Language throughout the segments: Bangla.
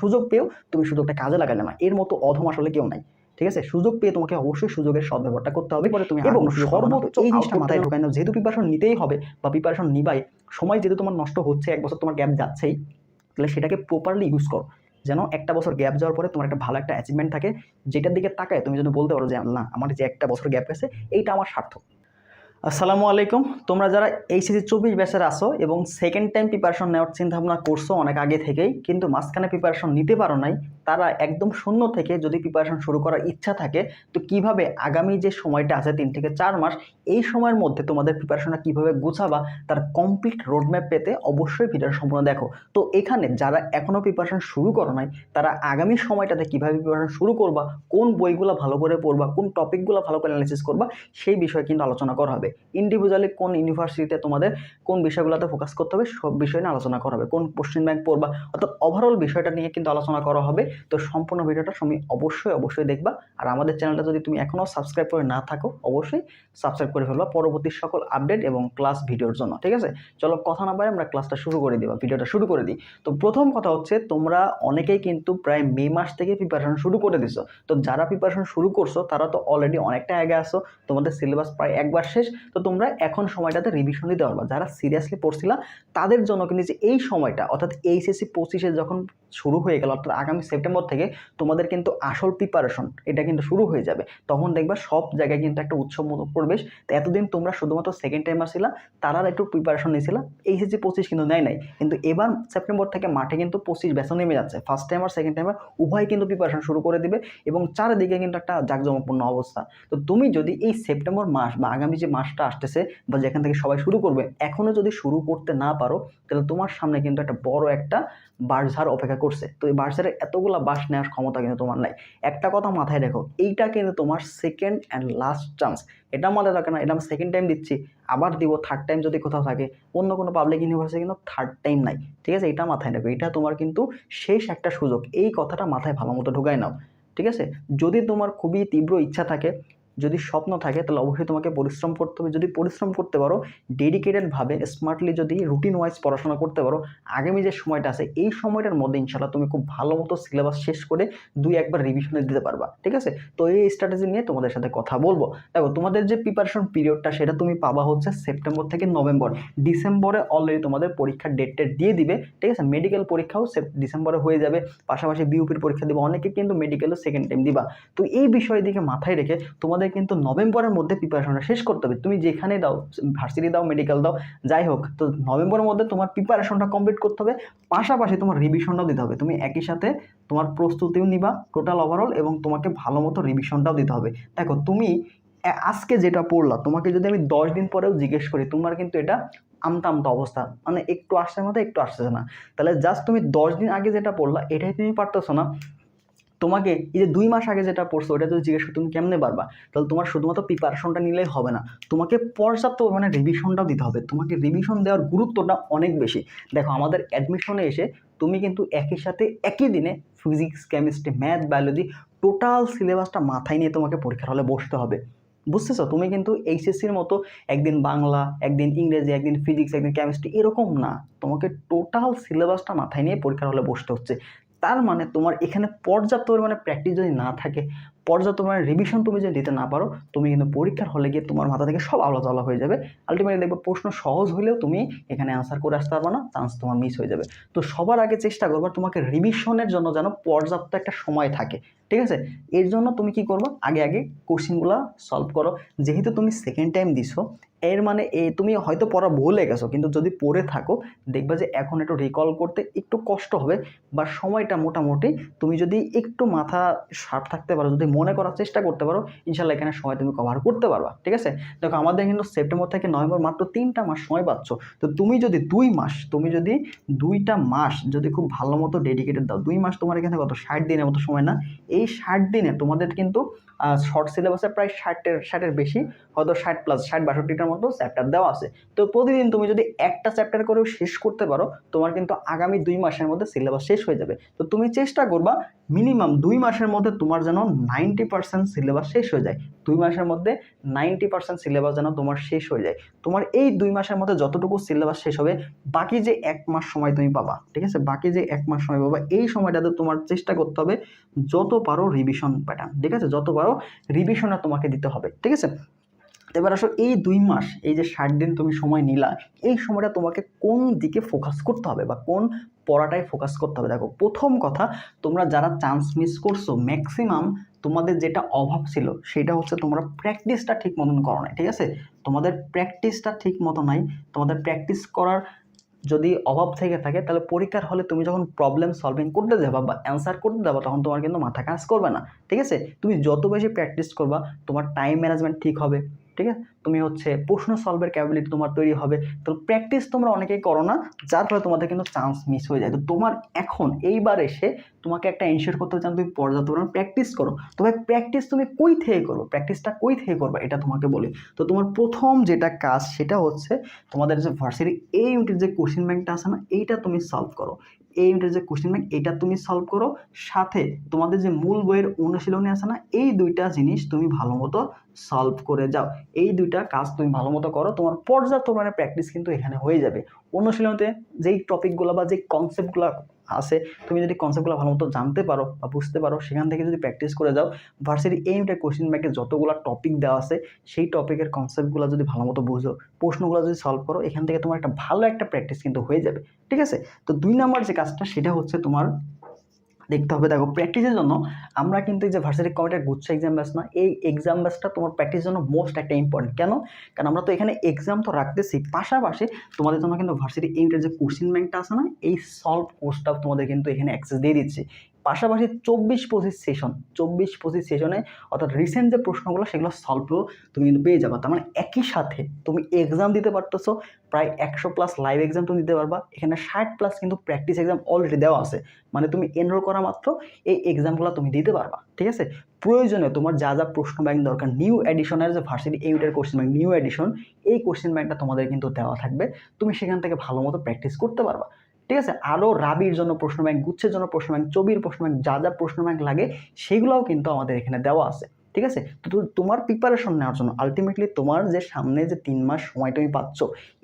সুযোগ পেয়েও তুমি সুযোগটা কাজে লাগালে না। এর মতো অধম আসলে কেউ নাই। ঠিক আছে? সুযোগ পেয়ে তোমাকে অবশ্যই সুযোগের সদ্ব্যবহারটা করতে হবে। পরে তুমি এবং সর্বোচ্চ এই জিনিসটা মাথায় ঢোকায় নাও যেহেতু প্রিপারেশন নিতেই হবে বা প্রিপারেশন নিবাই সময় যেহেতু তোমার নষ্ট হচ্ছে এক বছর তোমার গ্যাপ যাচ্ছেই তাহলে সেটাকে প্রপারলি ইউজ করো। যেন একটা বছর গ্যাপ যাওয়ার পরে তোমার একটা ভালো একটা অ্যাচিভমেন্ট থাকে যেটার দিকে তাকায় তুমি যেন বলতে পারো যে না আমার যে একটা বছর গ্যাপ গেছে এইটা আমার সার্থক। আসসালামু আলাইকুম। তোমরা যারা এইচএসি চব্বিশ ব্যাচের আসো এবং সেকেন্ড টাইম প্রিপারেশন নেওয়ার চিন্তাভাবনা করছ অনেক আগে থেকেই, কিন্তু মাঝখানে প্রিপারেশন নিতে পারো নাই, তারা একদম শূন্য থেকে যদি প্রিপারেশন শুরু করার ইচ্ছা থাকে, তো কীভাবে আগামী যে সময়টা আছে তিন থেকে চার মাস, এই সময়ের মধ্যে তোমাদের প্রিপারেশনটা কীভাবে গুছাবা, তার কমপ্লিট রোডম্যাপ পেতে অবশ্যই ভিডিওটা সম্পূর্ণ দেখো। তো এখানে যারা এখনও প্রিপারেশন শুরু করো নাই, তারা আগামী সময়টাতে কীভাবে প্রিপারেশন শুরু করবা, কোন বইগুলো ভালো করে পড়বা, কোন টপিকগুলো ভালো করে অ্যানালিসিস করবা, সেই বিষয়ে কিন্তু আলোচনা করা হবে। ইন্ডিভিজুয়ালি কোন ইউনিভার্সিটিতে তোমাদের কোন বিষয়গুলোতে ফোকাস করতে হবে, সব বিষয় নিয়ে আলোচনা করা হবে। কোন কোশ্চেন ব্যাংক পড়বা, অর্থাৎ ওভারঅল বিষয়টা নিয়ে কিন্তু আলোচনা করা হবে। তো সম্পূর্ণ ভিডিওটা তুমি অবশ্যই অবশ্যই দেখবা। আর আমাদের চ্যানেলটা যদি তুমি এখনও সাবস্ক্রাইব করে না থাকো, অবশ্যই সাবস্ক্রাইব করে ফেলবা পরবর্তী সকল আপডেট এবং ক্লাস ভিডিওর জন্য, ঠিক আছে? চলো কথা না পারে আমরা ক্লাসটা শুরু করে দিবা ভিডিওটা শুরু করে দিই। তো প্রথম কথা হচ্ছে, তোমরা অনেকেই কিন্তু প্রায় মে মাস থেকে প্রিপারেশন শুরু করে দিছো। তো যারা প্রিপারেশন শুরু করছ, তারা তো অলরেডি অনেকটা আগে আসো তোমাদের সিলেবাস প্রায় একবার শেষ। তো তোমরা এখন সময়টাতে রিভিশন দিতে পারবা। যারা সিরিয়াসলি পড়ছিলা, তাদের জন্য কিন্তু যে এই সময়টা, অর্থাৎ এইচএসসি পঁচিশে যখন শুরু হয়ে গেল, অর্থাৎ আগামী সেপ্টেম্বর থেকে তোমাদের কিন্তু আসল প্রিপারেশন এটা কিন্তু শুরু হয়ে যাবে। তখন দেখবা সব জায়গায় কিন্তু একটা উৎসবমূলক পরিবেশ। তো এতদিন তোমরা শুধুমাত্র সেকেন্ড টাইমার ছিলা তারা একটু প্রিপারেশন নিয়েছিল। এইচএসসি পঁচিশ কিন্তু নেয় নাই। কিন্তু এবার সেপ্টেম্বর থেকে মাঠে কিন্তু পঁচিশ বেসন নেমে যাচ্ছে। ফার্স্ট টাইম আর সেকেন্ড টাইমার উভয় কিন্তু প্রিপারেশন শুরু করে দিবে এবং চারিদিকে কিন্তু একটা জাঁকজমকপূর্ণ অবস্থা। তো তুমি যদি এই সেপ্টেম্বর মাস বা আগামী যে মাসটা আসতেছে বা যেখান থেকে সবাই শুরু করবে এখনও যদি শুরু করতে না পারো, তাহলে তোমার সামনে কিন্তু একটা বড় একটা বাসঝাড় অপেক্ষা করছে। তো এই বাসঝাড়ের এতগুলা বাস নেওয়ার ক্ষমতা কিন্তু তোমার নাই। একটা কথা মাথায় রেখো, এইটা কিন্তু তোমার সেকেন্ড অ্যান্ড লাস্ট চান্স এটা মাথায় রাখে না, এটা আমি সেকেন্ড টাইম দিচ্ছি, আবার দিব থার্ড টাইম যদি কোথাও থাকে। অন্য কোনো পাবলিক ইউনিভার্সিটি কিন্তু থার্ড টাইম নাই। ঠিক আছে? এটা মাথায় রাখো, এটা তোমার কিন্তু শেষ একটা সুযোগ। এই কথাটা মাথায় ভালো মতো ঢুকায় নাও। ঠিক আছে? যদি তোমার খুবই তীব্র ইচ্ছা থাকে যদি স্বপ্ন থাকে, তাহলে অবশ্যই তোমাকে পরিশ্রম করতে হবে। যদি পরিশ্রম করতে পারো ডেডিকেটেডভাবে স্মার্টলি যদি রুটিন ওয়াইজ পড়াশোনা করতে পারো, আগামী যে সময়টা আছে, এই সময়টার মধ্যে ইনশাল্লাহ তুমি খুব ভালো মতো সিলেবাস শেষ করে দুই একবার রিভিশনে দিতে পারবা, ঠিক আছে? তো এই স্ট্র্যাটেজি নিয়ে তোমাদের সাথে কথা বলব। দেখো, তোমাদের যে প্রিপারেশন পিরিয়ডটা সেটা তুমি পাবা হচ্ছে সেপ্টেম্বর থেকে নভেম্বর ডিসেম্বরে অলরেডি তোমাদের পরীক্ষার ডেট টেট দিয়ে দিবে, ঠিক আছে? মেডিকেল পরীক্ষাও ডিসেম্বরে হয়ে যাবে। পাশাপাশি বিউপির পরীক্ষা দিবে। অনেকে কিন্তু মেডিকেলও সেকেন্ড টাইম দিবা। তো এই বিষয়ের দিকে মাথায় রেখে তোমাদের কিন্তু নভেম্বরের মধ্যে প্রিপারেশনটা শেষ করতে হবে। তুমি যেখানে দাও, ভার্সিটি দাও, মেডিকেল দাও, যাই হোক, তো নভেম্বরের মধ্যে তোমার প্রিপারেশনটা কমপ্লিট করতে হবে। পাশাপাশি তোমার রিভিশনটাও দিতে হবে। তুমি একই সাথে তোমার প্রস্তুতিও নিবা টোটাল ওভারঅল এবং তোমাকে ভালো মতো রিভিশনটাও দিতে হবে। দেখো, তুমি আজকে যেটা পড়লা, তোমাকে যদি আমি দশ দিন পরেও জিজ্ঞেস করি, তোমার কিন্তু এটা আমতা আমতা অবস্থা। মানে একটু আসছে মতো একটু আসতেছে না। তাহলে জাস্ট তুমি দশ দিন আগে যেটা পড়লা, এটাই তুমি পারতেছো না। তোমাকে এই যে দুই মাস আগে যেটা পড়ছো, ওটা যদি জিজ্ঞেস তুমি কেমনে পারবা? তাহলে তোমার শুধুমাত্র প্রিপারেশনটা নিলেই হবে না। তোমাকে পর্যাপ্ত মানে রিভিশনটাও দিতে হবে। তোমাকে রিভিশন দেওয়ার গুরুত্বটা অনেক বেশি। দেখো, আমাদের অ্যাডমিশনে এসে তুমি কিন্তু একই সাথে একই দিনে physics chemistry math biology total সিলেবাসটা মাথায় নিয়ে তোমাকে পরীক্ষার হলে বসতে হবে। বুঝতেছো? তুমি কিন্তু এইচএসসির মতো একদিন বাংলা, একদিন ইংরেজি, একদিন ফিজিক্স একদিন কেমিস্ট্রি এরকম না। তোমাকে টোটাল সিলেবাসটা মাথায় নিয়ে পরীক্ষার হলে বসতে হচ্ছে। তার মানে তোমার এখানে পর্যাপ্ত পরিমাণে প্র্যাকটিস যদি না থাকে, পর্যাপ্ত পরিমাণে রিভিশন তুমি যদি দিতে না পারো, তুমি কিন্তু পরীক্ষার হলে গিয়ে তোমার মাথা থেকে সব আলাদা আলাদা হয়ে যাবে। আলটিমেটলি দেখবে প্রশ্ন সহজ হলেও তুমি এখানে অ্যান্সার করে আসতে পারবে না চান্স তোমার মিস হয়ে যাবে। তো সবার আগে চেষ্টা করব তোমাকে রিভিশনের জন্য যেন পর্যাপ্ত একটা সময় থাকে। ঠিক আছে? এর জন্য তুমি কি করবে? আগে আগে কোশ্চিনগুলো সলভ করো। যেহেতু তুমি সেকেন্ড টাইম দিছো, এর মানে এ তুমি হয়তো পড়া ভুলে গেছো, কিন্তু যদি পড়ে থাকো, দেখবে যে এখন একটু রিকল করতে একটু কষ্ট হবে বা সময়টা মোটামুটি তুমি যদি একটু মাথা শার্প থাকতে পারো, যদি মনে করার চেষ্টা করতে পারো ইনশাল্লাহ এখানে সময় তুমি কভার করতে পারবা, ঠিক আছে? দেখো, আমাদের কিন্তু সেপ্টেম্বর থেকে নভেম্বর মাত্র তিনটা মাস সময় পাচ্ছ। তো তুমি যদি দুই মাস, তুমি যদি দুইটা মাস যদি খুব ভালো মতো ডেডিকেটেড দাও, দুই মাস তোমার এখানে কত? ষাট দিনের মতো সময় না? এই ষাট দিনে তোমাদের কিন্তু শর্ট সিলেবাসে প্রায় ষাটের ষাটের বেশি, হয়তো ষাট প্লাস ষাট বাষট্টিটার মতো চ্যাপ্টার দেওয়া আছে। তো প্রতিদিন তুমি যদি একটা চ্যাপ্টার করেও শেষ করতে পারো, তোমার কিন্তু আগামী দুই মাসের মধ্যে সিলেবাস শেষ হয়ে যাবে। তো তুমি চেষ্টা করবা মিনিমাম দুই মাসের মধ্যে তোমার যেন নাইনটি পার্সেন্ট সিলেবাস শেষ হয়ে যায়। দুই মাসের মধ্যে নাইনটি পার্সেন্ট সিলেবাস যেন তোমার শেষ হয়ে যায়। তোমার এই দুই মাসের মধ্যে যতটুকু সিলেবাস শেষ হবে, বাকি যে এক মাস সময় তুমি পাবা, ঠিক আছে? বাকি যে এক মাস সময় পাবা, এই সময়টাতে তোমার চেষ্টা করতে হবে, যত পারো রিভিশন প্যাটার্ন ঠিক আছে? যত পারো রিভিশনে তোমাকে দিতে হবে, ঠিক আছে? এবার আসো, এই দুই মাস, এই যে ষাট দিন তুমি সময় নিলা, এই সময়টা তোমাকে কোন দিকে ফোকাস করতে হবে বা কোন পড়াটায় ফোকাস করতে হবে? দেখো, প্রথম কথা, তোমরা যারা চান্স মিস করছ ম্যাক্সিমাম তোমাদের যেটা অভাব ছিল, সেটা হচ্ছে তোমরা প্র্যাকটিসটা ঠিক মতন করো নাই, ঠিক আছে? তোমাদের প্র্যাকটিসটা ঠিক মতো নাই, তোমাদের প্র্যাকটিস করার যদি অভাব থেকে থাকে, তাহলে পরীক্ষার হলে তুমি যখন প্রবলেম সলভিং করতে যাবা বা অ্যান্সার করতে যাবা, তখন তোমার কিন্তু মাথা কাজ করবে না, ঠিক আছে? তুমি যত বেশি প্র্যাকটিস করবা, তোমার টাইম ম্যানেজমেন্ট ঠিক হবে। ঠিক আছে? তুমি হচ্ছে প্রশ্ন সলভের ক্যাপাবিলিটি তোমার তৈরি হবে। তো প্র্যাকটিস তোমরা অনেকেই করো না, যার ফলে তোমাদের কিন্তু চান্স মিস হয়ে যায়। তো তোমার এখন এইবার এসে তোমাকে একটা এনশিওর করতে চান তুমি পর্যাপ্ত পরিমাণ প্র্যাকটিস করো। তবে প্র্যাকটিস তুমি কই থেকে করো প্র্যাকটিসটা কই থেকে করবে? এটা তোমাকে বলি। তো তোমার প্রথম যেটা কাজ, সেটা হচ্ছে তোমাদের যে ভার্সিটি এই ইউনিটের যে কোশ্চেন ব্যাংকটা আছে না, এইটা তুমি সলভ করো। এই ইউনিটের যে কোশ্চেন ব্যাংক এটা তুমি সলভ করো। সাথে তোমাদের যে মূল বইয়ের অনুশীলনী আছে না, এই দুইটা জিনিস তুমি ভালো মতো সলভ করে যাও। এই দুইটা কাজ তুমি ভালো মতো করো, তোমার পর্যাপ্ত মানে প্র্যাকটিস কিন্তু এখানে হয়ে যাবে। অনুশীলনীতে যেই টপিকগুলো বা যেই কনসেপ্টগুলো আছে, তুমি যদি কনসেপ্টগুলো ভালো মতো জানতে পারো বা বুঝতে পারো, সেখান থেকে যদি প্র্যাকটিস করে যাও ভার্সিটি এইমটা কোশ্চেন ব্যাংকে যতগুলো টপিক দেওয়া আছে, সেই টপিকের কনসেপ্টগুলো যদি ভালো মতো বুঝো, প্রশ্নগুলো যদি সলভ করো, এখান থেকে তোমার একটা ভালো একটা প্র্যাকটিস কিন্তু হয়ে যাবে, ঠিক আছে? তো দুই নাম্বার যে কাজটা, সেটা হচ্ছে তোমার দেখতে হবে। দেখো প্র্যাকটিসের জন্য আমরা কিন্তু এই যে ভার্সিটি কমিটির গুচ্ছ এক্সাম ব্যাস না, এই এক্সাম ব্যাসটা তোমার প্র্যাকটিসের জন্য মোস্ট একটা ইম্পর্টেন্ট কেন? কারণ আমরা তো এখানে এক্সাম তো রাখতেছি। পাশাপাশি তোমাদের জন্য কিন্তু ভার্সিটি ইউনিটের যে কোশ্চিন ব্যাংকটা আছে না, এই সলভ কোর্সটাও তোমাদের কিন্তু এখানে অ্যাক্সেস দিয়ে দিচ্ছে। পাশাপাশি চব্বিশ পঁচিশ সেশন চব্বিশ পঁচিশ সেশনে অর্থাৎ রিসেন্ট যে প্রশ্নগুলো, সেগুলো সলভও তুমি কিন্তু পেয়ে যাবা। তার মানে একই সাথে তুমি এক্সাম দিতে পারতেছো, প্রায় একশো প্লাস লাইভ এক্সাম তুমি দিতে পারবা। এখানে ষাট প্লাস কিন্তু প্র্যাকটিস এক্সাম অলরেডি দেওয়া আছে। মানে তুমি এনরোল করা মাত্র, এই এক্সামগুলো তুমি দিতে পারবা। ঠিক আছে? প্রয়োজনে তোমার যা যা প্রশ্ন ব্যাংক দরকার নিউ এডিশনের যে ভার্সিটি এইটের কোশ্চেন ব্যাংক নিউ এডিশন এই কোশ্চেন ব্যাংকটা তোমাদের কিন্তু দেওয়া থাকবে। তুমি সেখান থেকে ভালো মতো প্র্যাকটিস করতে পারবা। ঠিক আছে? আরও রাবির জন্য প্রশ্ন ব্যাংক, গুচ্ছের জন্য প্রশ্ন ব্যাংক চবির প্রশ্ন ব্যাংক, যা যা প্রশ্ন ব্যাংক লাগে, সেগুলোও কিন্তু আমাদের এখানে দেওয়া আছে। ঠিক আছে? তো তোমার প্রিপারেশন নেওয়ার জন্য আলটিমেটলি তোমার যে সামনে যে তিন মাস সময় তুমি পাচ্ছ,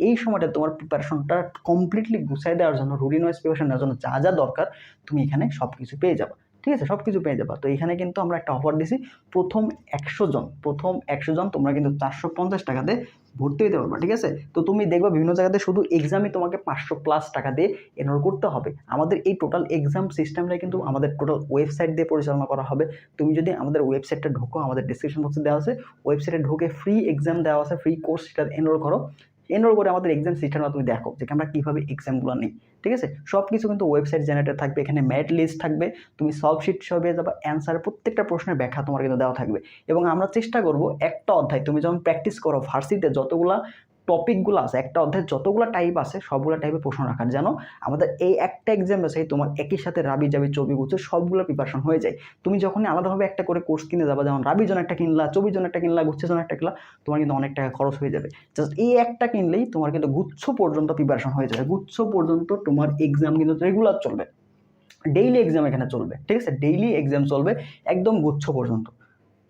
এই সময়টা তোমার প্রিপারেশনটা কমপ্লিটলি গুছাই দেওয়ার জন্য রুটিন ওয়াইজ প্রিপারেশন নেওয়ার জন্য যা যা দরকার, তুমি এখানে সব কিছু পেয়ে যাবে। ঠিক আছে? সব কিছু পেয়ে যাবা। তো এখানে কিন্তু আমরা একটা অফার দিছি, প্রথম একশো জন, প্রথম একশো জন তোমরা কিন্তু চারশো পঞ্চাশ টাকাতে ভর্তি হতে পারবা, ঠিক আছে? তো তুমি দেখবে বিভিন্ন জায়গাতে শুধু এক্সামে তোমাকে পাঁচশো প্লাস টাকা দিয়ে এনরোল করতে হবে। আমাদের এই টোটাল এক্সাম সিস্টেমটা কিন্তু আমাদের টোটাল ওয়েবসাইট দিয়ে পরিচালনা করা হবে। তুমি যদি আমাদের ওয়েবসাইটটা ঢোকো, আমাদের ডিসক্রিপশন বক্সে দেওয়া আছে ওয়েবসাইটে ঢুকে ফ্রি এক্সাম দেওয়া আছে ফ্রি কোর্স সেটা এনরোল করো। এনরোল করে আমাদের এক্সাম সিস্টেমটা তুমি দেখো যে আমরা কীভাবে এক্সামগুলো নিই, ঠিক আছে? সব কিছু কিন্তু ওয়েবসাইট জেনারেটর থাকবে, এখানে ম্যাট লিস্ট থাকবে, তুমি সলভ শিট পেয়ে যাবে অ্যান্সার প্রত্যেকটা প্রশ্নের ব্যাখ্যা তোমার কিন্তু দেওয়া থাকবে। এবং আমরা চেষ্টা করব একটা অধ্যায়, তুমি যখন প্র্যাকটিস করো ভার্সিটিতে যতগুলা টপিকগুলো আছে, একটা অধ্যায় যতগুলো টাইপ আছে, সবগুলো টাইপের প্রশ্ন রাখার যেন আমাদের এই একটা এক্সাম বেসাই তোমার একই সাথে রাবি যাবি, চবি গুছে সবগুলো প্রিপারেশন হয়ে যায়। তুমি যখনই আলাদাভাবে একটা করে কোর্স কিনে যাবা, যেমন রাবি জন একটা কিনলা, চবির জন্য একটা কিনলা, গুচ্ছের জন্য একটা কিনলা, তোমার কিন্তু অনেক টাকা খরচ হয়ে যাবে। জাস্ট এই একটা কিনলেই তোমার কিন্তু গুচ্ছ পর্যন্ত প্রিপারেশন হয়ে যাবে। গুচ্ছ পর্যন্ত তোমার এক্সাম কিন্তু রেগুলার চলবে। ডেইলি এক্সাম এখানে চলবে, ঠিক আছে? ডেইলি এক্সাম চলবে একদম গুচ্ছ পর্যন্ত।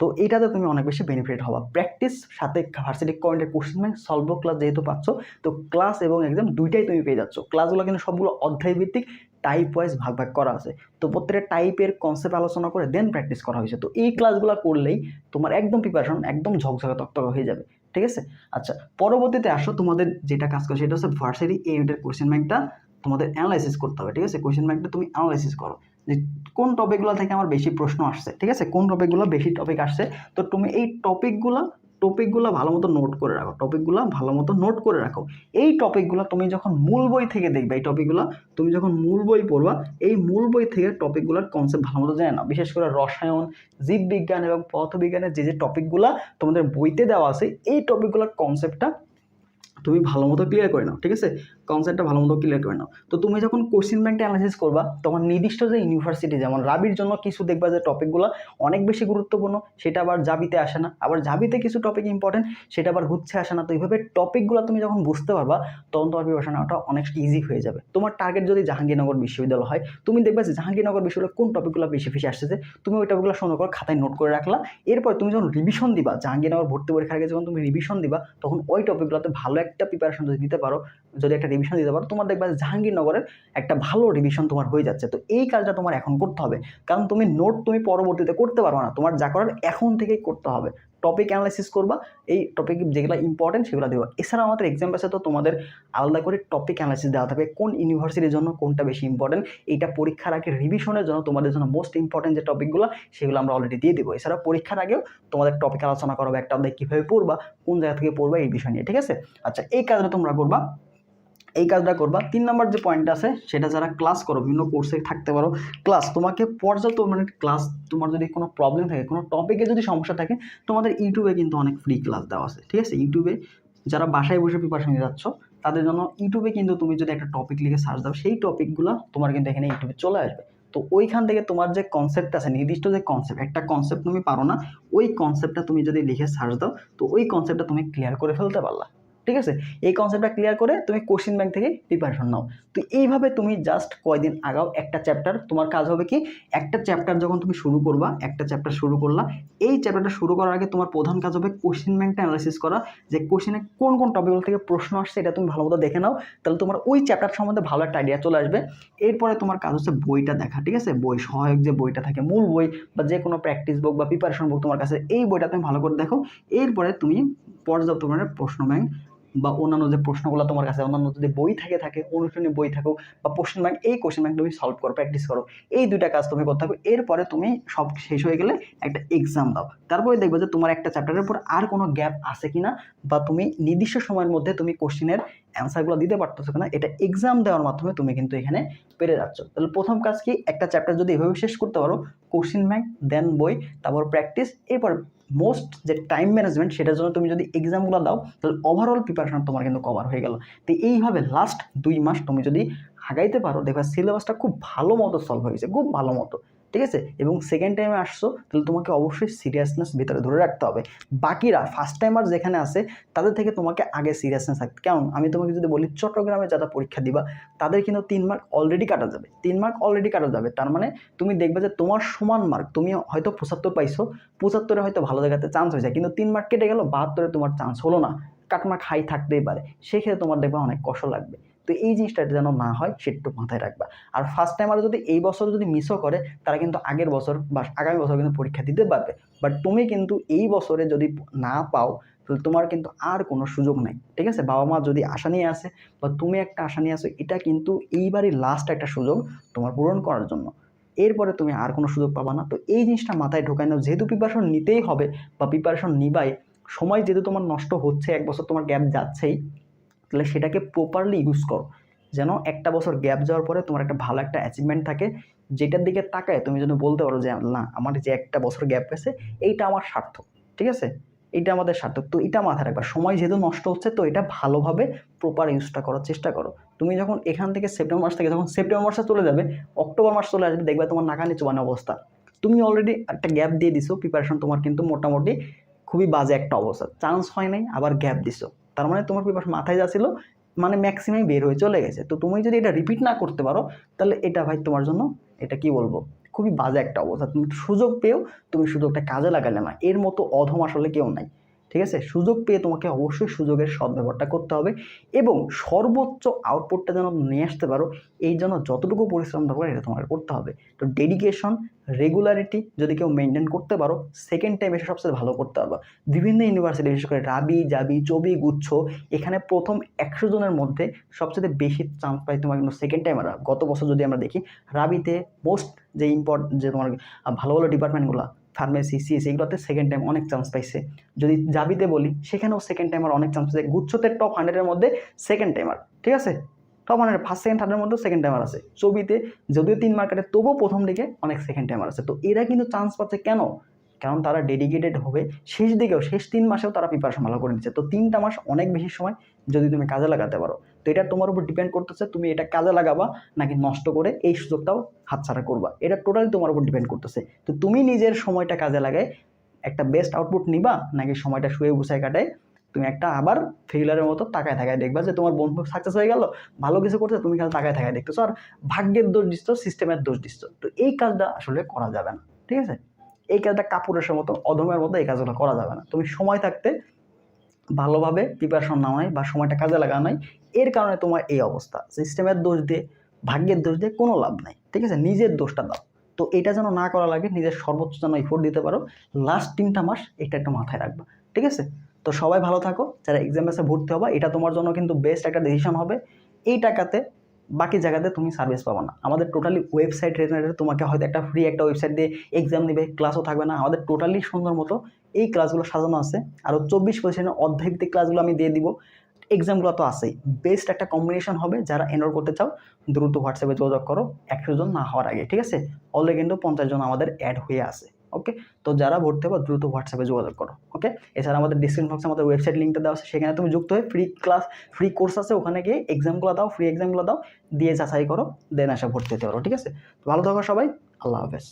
তো এটাতে তুমি অনেক বেশি বেনিফিট হবা। প্র্যাকটিস সাথে ভার্সিটি কয়েন্টের কোশ্চেন ব্যাংক সলভ ক্লাস যেহেতু পাচ্ছ, তো ক্লাস এবং এক্সাম দুইটাই তুমি পেয়ে যাচ্ছ। ক্লাসগুলো কিন্তু সবগুলো অধ্যায় ভিত্তিক টাইপ ওয়াইজ ভাগ ভাগ করা আছে। তো প্রত্যেকটা টাইপের কনসেপ্ট আলোচনা করে দেন প্র্যাকটিস করা হয়েছে। তো এই ক্লাসগুলো করলেই তোমার একদম প্রিপারেশন একদম ঝকঝকে তকতকে হয়ে যাবে। ঠিক আছে? আচ্ছা পরবর্তীতে আসো তোমাদের যেটা কাজ করে, সেটা হচ্ছে ভার্সিটি ইউনিটের কোশ্চেন ব্যাংকটা তোমাদের অ্যানালাইসিস করতে হবে। ঠিক আছে? কোশ্চেন ব্যাংকটা তুমি অ্যানালাইসিস করো। যে কোন টপিকগুলো থেকে আমার বেশি প্রশ্ন আসছে, ঠিক আছে? কোন টপিকগুলো বেশি টপিক আসছে? তো তুমি এই টপিকগুলো টপিকগুলো ভালো মতো নোট করে রাখো টপিকগুলো ভালো মতো নোট করে রাখো। এই টপিকগুলো তুমি যখন মূল বই থেকে দেখবে, এই টপিকগুলো তুমি যখন মূল বই পড়বা, এই মূল বই থেকে টপিকগুলোর কনসেপ্ট ভালো মতো জেনে নাও বিশেষ করে রসায়ন, জীববিজ্ঞান এবং পদার্থবিজ্ঞানের যে যে টপিকগুলো তোমাদের বইতে দেওয়া আছে, এই টপিকগুলোর কনসেপ্টটা তুমি ভালো মতো ক্লিয়ার করে নাও, ঠিক আছে? কনসেপ্টটা ভালো মতো ক্লিয়ার করে নাও। তো তুমি যখন কোশ্চেন ব্যাংকটা অ্যানালাইসিস করবা, তখন নির্দিষ্ট যে ইউনিভার্সিটি যেমন রাবির জন্য কিছু দেখবা যে টপিকগুলো অনেক বেশি গুরুত্বপূর্ণ, সেটা আবার জাবিতে আসে না। আবার জাবিতে কিছু টপিক ইম্পর্টেন্ট সেটা আবার গুচ্ছে আসে না। তো এইভাবে টপিকগুলো তুমি যখন বুঝতে পারবা, তখন তোমার প্রিপারেশন নেওয়াটা অনেক ইজি হয়ে যাবে। তোমার টার্গেট যদি জাহাঙ্গীরনগর বিশ্ববিদ্যালয় হয়, তুমি দেখবে যে জাহাঙ্গীরনগর বিশ্ববিদ্যালয় কোন টপিকগুলো বেশি বেশি আসতেছে তুমি ওই টপিকগুলো সুন্দর করে খাতায় নোট করে রাখলা। এরপর তুমি যখন রিভিশন দিবা, জাহাঙ্গীরনগর ভর্তি পরীক্ষার আগে যখন তুমি রিভিশন দিবা, তখন ওই টপিকগুলোতে ভালো একটা প্রিপারেশন যদি দিতে পারো, যদি একটা রিভিশন দিতে পারো, তোমার দেখবে জাহাঙ্গীরনগরের একটা ভালো রিভিশন তোমার হয়ে যাচ্ছে। তো এই কাজটা তোমার এখন করতে হবে। কারণ তুমি নোট তুমি পরবর্তীতে করতে পারবে না। তোমার যা করার এখন থেকেই করতে হবে। টপিক অ্যানালাইসিস করবা, এই টপিক যেগুলো ইম্পর্টেন্ট সেগুলো দেবো। এছাড়া আমাদের এক্সাম পাশে তো তোমাদের আলাদা করে টপিক অ্যানালাইসিস দেওয়া থাকবে, কোন ইউনিভার্সিটির জন্য কোনটা বেশি ইম্পর্টেন্ট এইটা পরীক্ষার আগে রিভিশনের জন্য তোমাদের জন্য মোস্ট ইম্পর্টেন্ট যে টপিকগুলো সেগুলো আমরা অলরেডি দিয়ে দেবো। এছাড়া পরীক্ষার আগেও তোমাদের টপিক আলোচনা করব একটা আমাদের কীভাবে পড়বা, কোন জায়গা থেকে পড়বা, এই বিষয় নিয়ে, ঠিক আছে? আচ্ছা এই কাজটা তোমরা করবা। এই কাজটা করবা। তিন নম্বর যে পয়েন্ট আছে, সেটা যারা ক্লাস করো, বিভিন্ন কোর্সে থাকতে পারো ক্লাস তোমাকে পর্যাপ্ত মানে ক্লাস তোমার যদি কোনো প্রবলেম থাকে, কোনো টপিকে যদি সমস্যা থাকে, তোমাদের ইউটিউবে কিন্তু অনেক ফ্রি ক্লাস দেওয়া আছে, ঠিক আছে? ইউটিউবে যারা বাসায় বসে প্রিপারেশন নিয়ে যাচ্ছ, তাদের জন্য ইউটিউবে কিন্তু তুমি যদি একটা টপিক লিখে সার্চ দাও, সেই টপিকগুলো তোমার কিন্তু এখানে ইউটিউবে চলে আসবে। তো ওইখান থেকে তোমার যে কনসেপ্ট আছে, নির্দিষ্ট যে কনসেপ্ট একটা কনসেপ্ট তুমি পারো না, ওই কনসেপ্টটা তুমি যদি লিখে সার্চ দাও, তো ওই কনসেপ্টটা তুমি ক্লিয়ার করে ফেলতে পারলা। ঠিক আছে? এই কনসেপ্টটা ক্লিয়ার করে তুমি কোশ্চিন ব্যাংক থেকে প্রিপারেশন নাও। তো এইভাবে তুমি জাস্ট কয়দিন আগাও একটা চ্যাপ্টার তোমার কাজ হবে কি? একটা চ্যাপ্টার যখন তুমি শুরু করবা, একটা চ্যাপ্টার শুরু করলা, এই চ্যাপ্টারটা শুরু করার আগে তোমার প্রধান কাজ হবে কোশ্চেন ব্যাংকটা অ্যানালাইসিস করা, যে কোশ্চেনে কোন কোন টপিকগুলো থেকে প্রশ্ন আসছে এটা তুমি ভালো মতো দেখে নাও, তাহলে তোমার ওই চ্যাপ্টার সম্বন্ধে ভালো একটা আইডিয়া চলে আসবে। এরপরে তোমার কাজ হচ্ছে বইটা দেখা, ঠিক আছে? বই, সহায়ক যে বইটা থাকে, মূল বই বা যে কোনো প্র্যাকটিস বুক বা প্রিপারেশন বুক তোমার কাছে, এই বইটা তুমি ভালো করে দেখো। এরপরে তুমি পর্যাপ্ত পরিমাণে প্রশ্ন ব্যাংক বা অন্যান্য যে প্রশ্নগুলো তোমার কাছে, অন্যান্য যদি বই থাকে থাকে অনুশীলনী বই থাকুক বা কোশ্চেন ব্যাংক এই কোশ্চেন ব্যাংক তুমি সলভ করো প্র্যাকটিস করো, এই দুইটা কাজ তুমি করতে থাকো, এরপরে তুমি সব শেষ হয়ে গেলে একটা এক্সাম দাও। তারপরে দেখবে যে তোমার একটা চ্যাপ্টারের উপর আর কোনো গ্যাপ আছে কি না বা তুমি নির্দিষ্ট সময়ের মধ্যে তুমি কোশ্চেনের অ্যান্সারগুলো দিতে পারতেছো কিনা, এটা এক্সাম দেওয়ার মাধ্যমে তুমি কিন্তু এখানে পেরে যাচ্ছ। তাহলে প্রথম কাজ কি? একটা চ্যাপ্টার যদি এভাবে শেষ করতে পারো কোশ্চেন ব্যাংক দেন বই, তারপর প্র্যাকটিস এরপর মোস্ট যে টাইম ম্যানেজমেন্ট সেটার জন্য তুমি যদি এক্সামগুলো দাও, তাহলে ওভারঅল প্রিপারেশন তোমার কিন্তু কভার হয়ে গেল। তো এইভাবে লাস্ট দুই মাস তুমি যদি আগাইতে পারো, দেখবা সিলেবাসটা খুব ভালো মতো সলভ হয়েছে খুব ভালো মতো। ঠিক আছে? এবং সেকেন্ড টাইমে আসছো, তাহলে তোমাকে অবশ্যই সিরিয়াসনেস ভিতরে ধরে রাখতে হবে। বাকিরা ফার্স্ট টাইমার যেখানে আছে, তাদের থেকে তোমাকে আগে সিরিয়াসনেস থাকতে। কেমন? আমি তোমাকে যদি বলি, চট্টগ্রামে যারা পরীক্ষা দিবা, তাদের কিন্তু তিন মার্ক অলরেডি কাটা যাবে। তিন মার্ক অলরেডি কাটা যাবে। তার মানে তুমি দেখবে যে তোমার সমান মার্ক তুমি হয়তো পঁচাত্তর পাইছো, পঁচাত্তরে হয়তো ভালো জায়গাতে চান্স হয়ে যায় কিন্তু তিন মার্ক কেটে গেল, বাহাত্তরে তোমার চান্স হলো না। কাটমার্ক হাই থাকতেই পারে। সেক্ষেত্রে তোমার দেখবে অনেক কষ্ট লাগবে। তো এই জিনিসটা যেন না হয়, সেটা একটু মাথায় রাখবা। আর ফার্স্ট টাইমার যদি এই বছর যদি মিসও করে, তারা কিন্তু আগের বছর বা আগামী বছর কিন্তু পরীক্ষা দিতে পারবে। বাট তুমি কিন্তু এই বছরে যদি না পাও, তাহলে তোমার কিন্তু আর কোনো সুযোগ নেই, ঠিক আছে? বাবা মা যদি আশা নিয়ে আসে, বা তুমি একটা আশা নিয়ে আসো, এটা কিন্তু এইবারই লাস্ট একটা সুযোগ তোমার পূরণ করার জন্য। এরপরে তুমি আর কোনো সুযোগ পাবা না। তো এই জিনিসটা মাথায় ঢোকায় নাও, যেহেতু প্রিপারেশন নিতেই হবে বা প্রিপারেশন নিবাই, সময় যেহেতু তোমার নষ্ট হচ্ছে, এক বছর তোমার গ্যাপ যাচ্ছেই তাহলে সেটাকে প্রপারলি ইউজ করো। যেন একটা বছর গ্যাপ যাওয়ার পরে তোমার একটা ভালো একটা অ্যাচিভমেন্ট থাকে, যেটার দিকে তাকায় তুমি যেন বলতে পারো যে, না, আমার যে একটা বছর গ্যাপ গেছে, এইটা আমার সার্থক। ঠিক আছে? এটা আমাদের সার্থক। তো এটা মাথায় রাখবা। সময় যেহেতু নষ্ট হচ্ছে, তো এটা ভালোভাবে প্রপার ইউজটা করার চেষ্টা করো। তুমি যখন এখান থেকে সেপ্টেম্বর মাস থেকে যখন সেপ্টেম্বর মাসে চলে যাবে অক্টোবর মাস চলে আসবে, দেখবে তোমার নাকানি চুবানো অবস্থা। তুমি অলরেডি একটা গ্যাপ দিয়ে দিছো প্রিপারেশন তোমার কিন্তু মোটামুটি খুবই বাজে একটা অবস্থা। চান্স হয় নাই, আবার গ্যাপ দিছো। তার মানে তোমার পেপার মাথায় যা ছিল মানে ম্যাক্সিমাম বের হয়ে চলে গেছে। তো তুমি যদি এটা রিপিট না করতে পারো, তাহলে এটা ভাই তোমার জন্য, এটা কি বলব? খুবই বাজে একটা অবস্থা। তুমি সুযোগ পেয়েও তুমি সুযোগটা কাজে লাগালে না। এর মতো অধম আসলে কেউ নাই। ঠিক আছে? সুযোগ পেয়ে তোমাকে অবশ্যই সুযোগের সদ্ব্যবহারটা করতে হবে এবং সর্বোচ্চ আউটপুটটা যেন নিয়ে আসতে পারো, এই জন্য যতটুকু পরিশ্রম দরকার এটা তোমাকে করতে হবে। তো ডেডিকেশন রেগুলারিটি যদি কেউ মেনটেন করতে পারো সেকেন্ড টাইম এসে সবচেয়ে ভালো করতে পারবা। বিভিন্ন ইউনিভার্সিটি বিশেষ করে রাবি, জাবি, চবি, গুচ্ছ, এখানে প্রথম একশো জনের মধ্যে সবচেয়ে বেশি চান্স পাই তোমার কিন্তু সেকেন্ড টাইমাররা গত বছর যদি আমরা দেখি, রাবিতে মোস্ট যে ইম্পর্ট যে তোমার ভালো ভালো ডিপার্টমেন্টগুলো ফার্মেসি সিএসি এগুলোতে সেকেন্ড টাইম অনেক চান্স পাইছে। যদি জাবিতে বলি, সেখানেও সেকেন্ড টাইমার অনেক চান্স পাইছে গুচ্ছতে টপ হান্ড্রেডের মধ্যে সেকেন্ড টাইমার ঠিক আছে? টপ হান্ড্রেড ফার্স্ট সেকেন্ড থার্ডের মধ্যেও সেকেন্ড টাইমার আছে। ছবিতে যদিও তিন মার্কেটে তবুও প্রথম দিকে অনেক সেকেন্ড টাইমার আছে। তো এরা কিন্তু চান্স পাচ্ছে কেন? কারণ তারা ডেডিকেটেড হবে। শেষ দিকেও, শেষ তিন মাসেও তারা প্রিপারেশন ভালো করে নিচ্ছে। তো তিনটা মাস অনেক বেশি সময় যদি তুমি কাজে লাগাতে পারো। তো এটা তোমার উপর ডিপেন্ড করতেছে, তুমি এটা কাজে লাগাবা, নাকি নষ্ট করে এই সুযোগটাও হাতছাড়া করবা। এটা টোটালি তোমার উপর ডিপেন্ড করতেছে। তো তুমি নিজের সময়টা কাজে লাগায় একটা বেস্ট আউটপুট নিবা, নাকি সময়টা শুয়ে গুছায় কাটায় তুমি একটা আবার ফেইলারের মতো তাকায় থাকায় দেখবা যে তোমার বন্ধু সাকসেস হয়ে গেল, ভালো কিছু করছে, তুমি খালি তাকায় থাকায় দেখতেছো, আর ভাগ্যের দোষ দিচ্ছ সিস্টেমের দোষ দিচ্ছ। তো এই কাজটা আসলে করা যাবে না, ঠিক আছে? এই কাজটা কাপুরের মতো, অধমের মতো এই কাজগুলো করা যাবে না। তুমি সময় থাকতে ভালোভাবে প্রিপারেশন নেওয়া নাই বা সময়টা কাজে লাগানো নাই, এর কারণে তোমার এই অবস্থা। সিস্টেমের দোষ দিয়ে, ভাগ্যের দোষ দিয়ে কোনো লাভ নাই, ঠিক আছে? নিজের দোষটা দাও। তো এটা যেন না করা লাগে, নিজের সর্বোচ্চ যেন এফোর্ট দিতে পারো লাস্ট তিনটা মাস এটা একটু মাথায় রাখবা, ঠিক আছে? তো সবাই ভালো থাকো, যারা এক্সাম ভর্তি হবা, এটা তোমার জন্য কিন্তু বেস্ট একটা ডিসিশন হবে। এই টাকাতে বাকি জায়গাতে তুমি সার্ভিস পাবো না। আমাদের টোটালি ওয়েবসাইট রিলেটেড তোমাকে হয়তো একটা ফ্রি একটা ওয়েবসাইট দিয়ে এক্সাম নেবে ক্লাসও থাকবে না। আমাদের টোটালি সুন্দর মতো এই ক্লাসগুলো সাজানো আছে। আরও চব্বিশ পজিশনের অধ্যায়ভিত্তিক ক্লাসগুলো আমি দিয়ে দিব এক্সামগুলো তো আছেই। বেস্ট একটা কম্বিনেশন হবে যারা এনরোল করতে চাও, দ্রুত হোয়াটসঅ্যাপে যোগাযোগ করো। একশো জন না হওয়ার আগে, ঠিক আছে? অলরেডি কিন্তু পঞ্চাশ জন আমাদের অ্যাড হয়ে আছে। ওকে তো যারা ভর্তি হবে, দ্রুত হোয়াটসঅ্যাপে যোগাযোগ করো ওকে এছাড়া আমাদের ডিসক্রিপশন বক্সে আমাদের ওয়েবসাইট লিঙ্কটা দেওয়া আছে, সেখানে তুমি যুক্ত হয়ে ফ্রি ক্লাস ফ্রি কোর্স আছে, ওখানে গিয়ে এক্সামগুলো দাও ফ্রি এক্সামগুলো দাও, দিয়ে যাচাই করো দেন আসা ভর্তি হতে পারো, ঠিক আছে? ভালো থাকো সবাই, আল্লাহ হাফেজ।